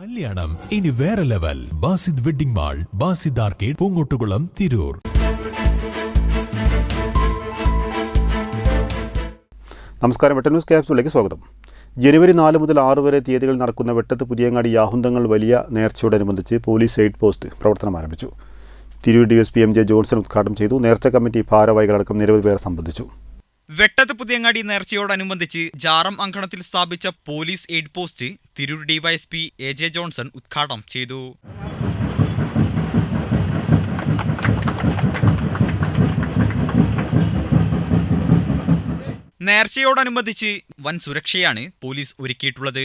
കല്യാണം. ഇനി വേറെ level. Basid wedding mall Basid arcade Poongottukulam Tirur. നമസ്കാരം. വെട്ട ന്യൂസ് ക്യാപ്സിലേക്ക് സ്വാഗതം. ജനുവരി നാല് മുതൽ ആറ് വരെ തീയതികൾ നടക്കുന്ന വെട്ടത്ത് പുതിയങ്ങാടി യാഹുന്തങ്ങൾ വലിയ നേർച്ചയോടനുബന്ധിച്ച് പോലീസ് എയ്ഡ് പോസ്റ്റ് പ്രവർത്തനം ആരംഭിച്ചു. Tirur D S P M J Johnson ഉദ്ഘാടനം ചെയ്തു. നേർച്ച കമ്മിറ്റി ഭാരവാഹികളടക്കം നിരവധി പേർ സംബന്ധിച്ചു. വെട്ടത്ത് പുതിയങ്ങാടി നേർച്ചയോടനുബന്ധിച്ച് ജാറം അങ്കണത്തിൽ സ്ഥാപിച്ച police aid post Tirur DYSP A J Johnson ഉദ്ഘാടനം ചെയ്തു. നേർച്ചയോടനുബന്ധിച്ച് വൻ സുരക്ഷയാണ് പോലീസ് ഒരുക്കിയിട്ടുള്ളത്.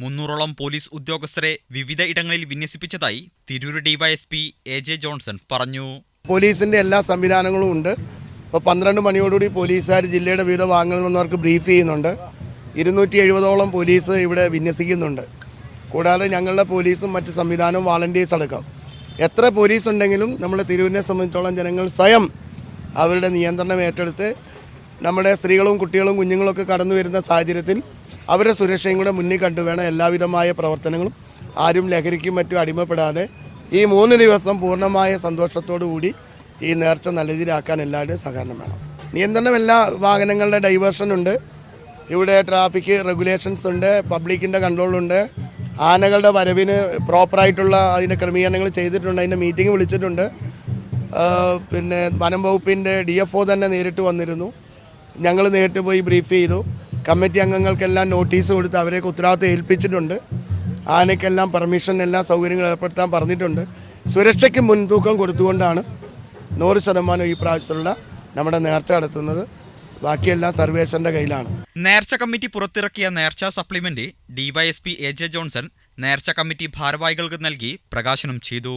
മുന്നൂറോളം പോലീസ് ഉദ്യോഗസ്ഥരെ വിവിധ ഇടങ്ങളിൽ വിന്യസിപ്പിച്ചതായി Tirur DYSP A J Johnson പറഞ്ഞു. പോലീസിന്റെ എല്ലാ സംവിധാനങ്ങളും ഉണ്ട്. ഇപ്പോൾ പന്ത്രണ്ട് മണിയോടുകൂടി പോലീസുകാർ ജില്ലയുടെ വിവിധ ഭാഗങ്ങളിൽ നിന്നവർക്ക് ബ്രീഫ് ചെയ്യുന്നുണ്ട്. ഇരുന്നൂറ്റി എഴുപതോളം പോലീസ് ഇവിടെ വിന്യസിക്കുന്നുണ്ട്. കൂടാതെ ഞങ്ങളുടെ പോലീസും മറ്റ് സംവിധാനവും വാളണ്ടിയേഴ്സ് അടക്കം. എത്ര പോലീസ് ഉണ്ടെങ്കിലും നമ്മുടെ തിരുവിനെ സംബന്ധിച്ചോളം ജനങ്ങൾ സ്വയം അവരുടെ നിയന്ത്രണം ഏറ്റെടുത്ത് നമ്മുടെ സ്ത്രീകളും കുട്ടികളും കുഞ്ഞുങ്ങളൊക്കെ കടന്നു വരുന്ന സാഹചര്യത്തിൽ അവരുടെ സുരക്ഷയും കൂടെ മുന്നിൽ കണ്ടു വേണം എല്ലാവിധമായ പ്രവർത്തനങ്ങളും ആരും ലഹരിക്കും മറ്റും അടിമപ്പെടാതെ ഈ മൂന്ന് ദിവസം പൂർണമായ സന്തോഷത്തോടു കൂടി ഈ നേർച്ച നല്ല രീതിയിലാക്കാൻ എല്ലാവരുടെയും സഹകരണം വേണം. നിയന്ത്രണം എല്ലാ വാഹനങ്ങളുടെ ഡൈവേർഷൻ ഉണ്ട്. ഇവിടെ ട്രാഫിക് റെഗുലേഷൻസ് ഉണ്ട് പബ്ലിക്കിന്റെ കൺട്രോളുണ്ട് ആനകളുടെ വരവിന് പ്രോപ്പറായിട്ടുള്ള അതിന്റെ ക്രമീകരണങ്ങൾ ചെയ്തിട്ടുണ്ട് അതിന്റെ മീറ്റിംഗ് വിളിച്ചിട്ടുണ്ട്. പിന്നെ വനം വകുപ്പിന്റെ ഡി എഫ് ഒ തന്നെ നേരിട്ട് വന്നിരുന്നു. ഞങ്ങൾ നേരിട്ട് പോയി ബ്രീഫ് ചെയ്തു. കമ്മിറ്റി അംഗങ്ങൾക്കെല്ലാം നോട്ടീസ് കൊടുത്ത് അവരെയൊക്കെ ഉത്തരവാദിത്തം ഏൽപ്പിച്ചിട്ടുണ്ട്. ആനയ്ക്കെല്ലാം പെർമിഷൻ എല്ലാ സൗകര്യങ്ങളും ഏർപ്പെടുത്താൻ പറഞ്ഞിട്ടുണ്ട്. സുരക്ഷയ്ക്ക് മുൻതൂക്കം കൊടുത്തുകൊണ്ടാണ് നൂറ് ശതമാനം ഈ പ്രാവശ്യമുള്ള നമ്മുടെ നേർച്ച നടത്തുന്നത് ബാക്കിയെല്ലാം സർവേഷന്റെ കയ്യിലാണ്. നേർച്ച കമ്മിറ്റി പുറത്തിറക്കിയ നേർച്ച supplement DYSP A J Johnson നേർച്ച കമ്മിറ്റി ഭാരവാഹികൾക്ക് നൽകി പ്രകാശനം ചെയ്തു.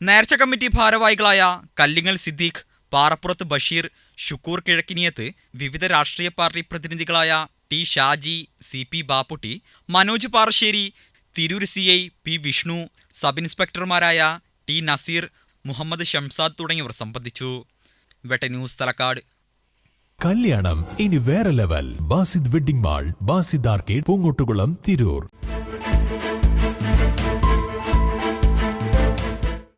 നേർച്ച കമ്മിറ്റി ഭാരവാഹികളായ കല്ലിങ്ങൽ സിദ്ദീഖ് പാറപ്പുറത്ത് ബഷീർ ഷുക്കൂർ കിഴക്കിനിയത്ത് വിവിധ രാഷ്ട്രീയ party പ്രതിനിധികളായ T Shaji C P Bapputty Manoj Parassery Tirur C I P Vishnu sub ഇൻസ്പെക്ടർമാരായ T Naseer Muhammad Shamsad തുടങ്ങിയവർ സംബന്ധിച്ചു. വെട്ട ന്യൂസ് തലക്കാട്. കല്യാണം ഇനി വേറെ level. Basid wedding mall Basid arcade Poongottukulam Tirur.